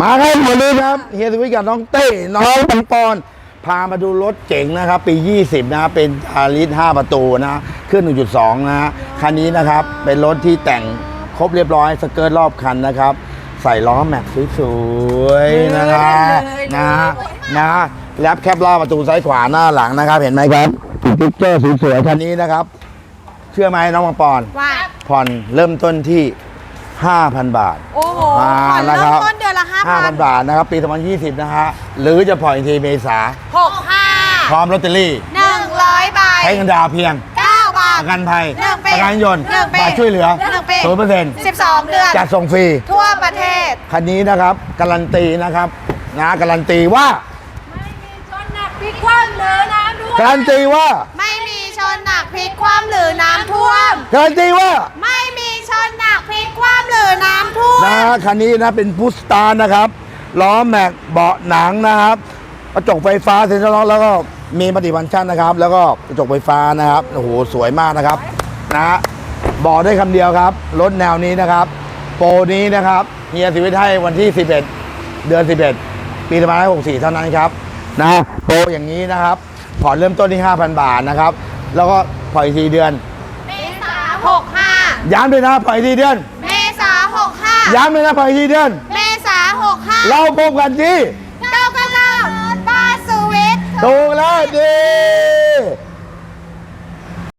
มาครับวันนี้ครับเฮียสวิทย์กับน้องเต้น้องปังปอน พามาดูรถเจ๋งนะครับ ปี 20 นะครับเป็นอาริส5ประตูนะเครื่อง1.2 นะฮะคันนี้นะครับ เป็นรถที่แต่งครบเรียบร้อยสเกิร์ตรอบคันนะครับ ใส่ล้อแม็กซ์สวยๆนะฮะนะฮะนะแรปแคปล้อประตูซ้ายขวาหน้าหลังนะครับ เห็นไหมครับติดติ๊กเกอร์สวยๆคันนี้นะครับ เชื่อไหมน้องปังปอน ว่า ผ่อนเริ่มต้นที่ 5,000 บาท โอ้โหมาผ่อนนะเริ่คมรับ ต้นเดือนละห้าพัน5,000 บาทนะครับ ปี2020 นะฮะ หรือจะผ่อนอีกทีเมษา หกห้าพร้อมลอตเตอรี่หนึ่งร้อยใบใช้เงินดาวน์เพียง เก้าบาทประกันภัยหนึ่งปีประกันยนต์หนึ่งปีบัตรช่วยเหลือหนึ่งปีศูนย์เปอร์เซ็นต์สิบสองเดือน จัดส่งฟรี ทั่วประเทศ คันนี้นะครับ การันตีนะครับนะการันตีว่าชนหนักพลิกคว่ำหรือน้ำท่วมการันตีว่า ไม่มีชนหนักพลิกคว่ำหรือน้ำท่วม การันตีว่า นะคันนี้นะเป็นพุสตาร์นะครับล้อแม็กเบาะหนังนะครับกระจกไฟฟ้าเซ็นทรัลล็อกแล้วก็มีมัลติฟังก์ชันนะครับ แล้วก็กระจกไฟฟ้านะครับโอ้โหสวยมากนะครับนะบอกได้คำเดียวครับรถแนวนี้นะครับ โปรนี้นะครับเฮียสิวิทย์ให้วันที่ 11 เดือน 11 ปี2564เท่านั้นครับนะโปรอย่างนี้นะครับผ่อนเริ่มต้นที่ 5,000 บาทนะครับ แล้วก็ผ่อนอีกทีเดือนเมษาหกห้าย้ำด้วยนะผ่อนอีกทีเดือนเมษาหกห้า ย้ำด้วยนะผ่อนอีกทีเดือน เมษาหกห้าเราพบกันที่เก้าเก้าเก้าบ้านสวิตถูกแล้วดี